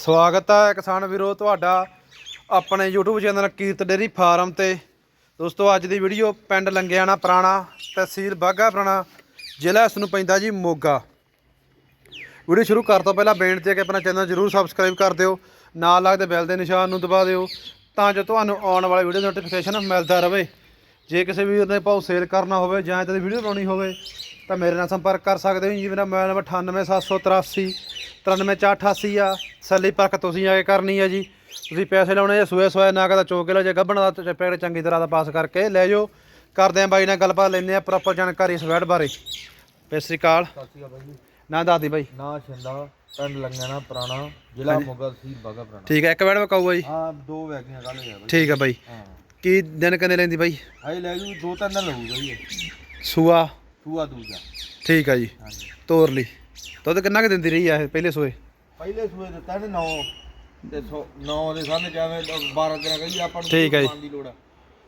ਸਵਾਗਤ ਹੈ ਕਿਸਾਨ ਵੀਰੋ, ਤੁਹਾਡਾ ਆਪਣੇ YouTube channel Kirat dairy farm ਤੇ। ਦੋਸਤੋ, ਅੱਜ ਦੀ ਵੀਡੀਓ ਪਿੰਡ ਲੰਗਿਆਣਾ ਪੁਰਾਣਾ, ਤਹਿਸੀਲ ਬਾਗਾ ਪੁਰਾਣਾ, ਜ਼ਿਲ੍ਹਾ ਇਸ ਨੂੰ ਪੈਂਦਾ ਜੀ ਮੋਗਾ। ਵੀਡੀਓ ਸ਼ੁਰੂ ਕਰਨ ਤੋਂ ਪਹਿਲਾਂ ਬੇਨਤੀ ਹੈ ਕਿ ਆਪਣਾ ਚੈਨਲ ਜਰੂਰ ਸਬਸਕ੍ਰਾਈਬ ਕਰ ਦਿਓ, ਨਾਲ ਲੱਗਦੇ ਬੈਲ ਦੇ ਨਿਸ਼ਾਨ ਨੂੰ ਦਬਾ ਦਿਓ, ਤਾਂ ਜੋ ਤੁਹਾਨੂੰ ਆਉਣ ਵਾਲੇ ਵੀਡੀਓ ਨੋਟੀਫਿਕੇਸ਼ਨ ਮਿਲਦਾ ਰਹੇ। ਜੇ ਕਿਸੇ ਵੀਰ ਨੇ ਭਾਉ ਸੇਲ ਕਰਨਾ ਹੋਵੇ ਜਾਂ ਇਦਾਂ ਦੀ ਵੀਡੀਓ ਬਣਾਉਣੀ ਹੋਵੇ, ਤਾਂ ਮੇਰੇ ਨਾਲ ਸੰਪਰਕ ਕਰ ਸਕਦੇ ਹੋ ਜੀ। ਮੇਰਾ ਮੋਬਾਈਲ ਨੰਬਰ 98783 93488 ਆ। ਸੱਲੀ ਪਰਖ ਤੁਸੀਂ ਆ ਕੇ ਕਰਨੀ ਆ ਜੀ। ਤੁਸੀਂ ਪੈਸੇ ਲਾਉਣੇ ਜਾਂ ਸੂਏ ਸੂਏ ਨਾ ਕਦਾ ਚੋਕ ਲਓ ਜੇ ਗੱਭਣ ਦਾ ਪੈਕਟ ਚੰਗੀ ਤਰ੍ਹਾਂ ਦਾ ਪਾਸ ਕਰਕੇ ਲੈ ਜਾਓ। ਕਰਦੇ ਆਂ ਬਾਈ ਨਾਲ ਗੱਲਬਾਤ ਲੈਂਦੇ ਆ ਪ੍ਰੋਪਰ ਜਾਣਕਾਰੀ ਇਸ ਵੈਡ ਬਾਰੇ। ਸਤਿ ਸ੍ਰੀ ਅਕਾਲ। ਨਾ ਦਾਦੀ ਬਾਈ। ਨਾ ਛਿੰਦਾ ਪਿੰਡ ਲੰਗਾਣਾ ਪੁਰਾਣਾ ਜ਼ਿਲ੍ਹਾ ਮੋਗਾ ਤਹਿਸੀਲ ਬਾਗਾ ਪੁਰਾਣਾ। ਠੀਕ ਹੈ ਇੱਕ ਵੈਡ ਵਕਾਊਗਾ ਜੀ। ਹਾਂ ਦੋ ਵੈਗੀਆਂ ਕੱਲ ਗਿਆ ਬਾਈ। ਠੀਕ ਹੈ ਬਾਈ। ਹਾਂ। ਕੀ ਦਿਨ ਕਿੰਨੇ ਲੈਂਦੀ ਬਾਈ? ਆਈ ਲੈ ਜੂ ਦੋ ਤਿੰਨ ਦਿਨ ਲੱਗੂਗਾ ਜੀ। ਸੂਆ। ਸੂਆ ਦੂਜਾ। ਠੀਕ ਆ ਜੀ। ਤੋਰ ਲਈ। ਦੁੱਧ ਕਿੰਨਾ ਕੁ ਦਿੰਦੀ ਰਹੀ ਆ ਇਹ ਪਹਿਲੇ ਸੂਏ? ਪਹਿਲੇ ਸੂਏ ਦਿੱਤਾ ਨੇ 9 ਤੇ 9 ਦੇ ਸਾਹਮਣੇ ਜਾਵੇਂ 12 ਦਿਨ ਕਹੀ ਆਪਾਂ ਨੂੰ ਠੀਕ ਹੈ ਜੀ। ਪਾਉਣ ਦੀ ਲੋੜ ਆ।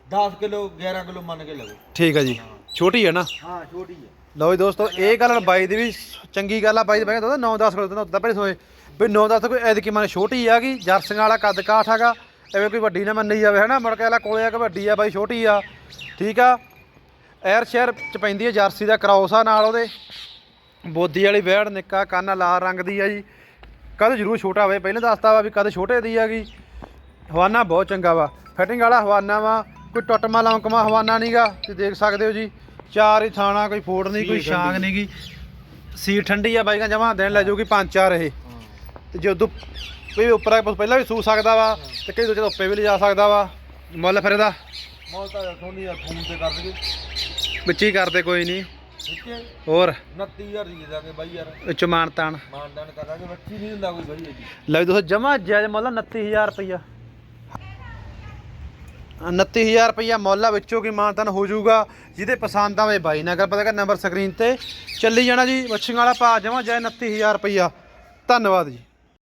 10 ਕਿਲੋ 11 ਕਿਲੋ ਮੰਨ ਕੇ ਲੱਗੋ। ਠੀਕ ਆ ਜੀ। ਛੋਟੀ ਹੈ ਨਾ? ਹਾਂ ਛੋਟੀ ਹੈ ਲਓ ਜੀ ਦੋਸਤੋ ਇਹ ਗੱਲ ਬਾਈ ਦੀ ਵੀ ਚੰਗੀ ਗੱਲ ਆ। ਬਾਈ ਦੀ ਬਾਈ ਕਹਿੰਦਾ 9 10 ਕਿਲੋ ਦਿੰਦਾ ਹੁੰਦਾ ਪਹਿਲੇ ਸੋਏ। ਵੀ 9 10 ਕੋਈ ਐਦਕੀ ਮਨ ਛੋਟੀ ਆਗੀ ਜਰਸੀਆਂ ਵਾਲਾ ਕੱਦ ਕਾਠ ਹੈਗਾ ਐਵੇਂ ਕੋਈ ਵੱਡੀ ਨਾ ਮੰਨੀ ਜਾਵੇ ਹਨਾ? ਮੁੜ ਕੇ ਵਾਲਾ ਕੋਲੇ ਆ ਕਿ ਵੱਡੀ ਆ ਬਾਈ ਛੋਟੀ ਆ। ਠੀਕ ਆ? ਐਰ ਸ਼ਹਿਰ ਚ ਪੈਂਦੀ ਹੈ ਜਰਸੀ ਦਾ ਕ੍ਰਾਸ ਆ ਨਾਲ ਉਹਦੇ। ਬੋਦੀ ਵਾਲੀ ਵੈੜ ਨਿੱਕਾ ਕੰਨ ਲਾਲ ਰੰਗ ਦੀ ਆ ਜੀ। ਕਦ ਜ਼ਰੂਰ ਛੋਟਾ ਹੋਵੇ। ਪਹਿਲਾਂ ਦੱਸਤਾ ਵਾ ਵੀ ਕਦ ਛੋਟੇ ਦੀ ਹੈਗੀ ਹਵਾਨਾ ਬਹੁਤ ਚੰਗਾ ਵਾ। ਫਿਟਿੰਗ ਵਾਲਾ ਹਵਾਨਾ ਵਾ। ਕੋਈ ਟੁੱਟਮਾ ਲੌਂਕਮਾ ਹਵਾਨਾ ਨਹੀਂਗਾ ਤੁਸੀਂ ਦੇਖ ਸਕਦੇ ਹੋ ਜੀ। ਚਾਰ ਹੀ ਥਾਣਾ ਕੋਈ ਫੋੜ ਨਹੀਂ ਕੋਈ ਛਾਂਗ ਨਹੀਂਗੀ ਸੀਟ ਠੰਡੀ ਆ ਬਾਈਕਾਂ ਜਮਾ ਦੇਣ ਲੈ ਜਾਊਗੀ ਪੰਜ ਚਾਰ ਇਹ। ਤੇ ਜਦੋਂ ਵੀ ਉੱਪਰ ਪਹਿਲਾਂ ਵੀ ਸੂ ਸਕਦਾ ਵਾ। ਤੇ ਕਈ ਦੂਜੇ ਤੋਂ ਉੱਪਰ ਵੀ ਲਿਜਾ ਸਕਦਾ ਵਾ। ਮੁੱਲ ਫਿਰ ਇਹਦਾ? ਮੌਲ ਤਾਂ ਸੋਨੀ ਆ ਫੋਨ ਤੇ ਕਰ ਦਗੇ ਵਿੱਚ ਹੀ ਕਰਦੇ ਕੋਈ ਨਹੀਂ ਠੀਕ ਹੈ ਹੋਰ? 29000 ਦੀ ਦੇ ਦਾਂਗੇ ਬਾਈ ਯਾਰ। ਵਿੱਚ ਮਾਨਤਾਨ। ਮਾਨਦਾਨ ਕਰਾਂਗੇ ਬੱਚੀ ਨਹੀਂ ਹੁੰਦਾ ਕੋਈ ਬਾਈ ਜੀ ਲੈ ਦੋਸਤੋ ਜਮਾ ਜਾਇਜ਼ ਮੁੱਲ 29000 ਰੁਪਈਆ। 29000 ਰੁਪਈਆ ਮੁੱਲ ਆ ਵਿੱਚੋਂ ਕੀ ਮਾਨਤਾਨ ਹੋ ਜਾਊਗਾ ਜਿਹਦੇ ਪਸੰਦ ਆਵੇ ਬਾਈ। ਨਗਰ ਪਤਾ ਕਿ ਨੰਬਰ ਸਕਰੀਨ ਤੇ ਚੱਲੀ ਜਾਣਾ ਜੀ ਵੱਛੀਆਂ ਵਾਲਾ ਭਾਅ ਜਮਾ ਜਾਇਜ਼ 29000 ਰੁਪਈਆ। ਧੰਨਵਾਦ ਜੀ।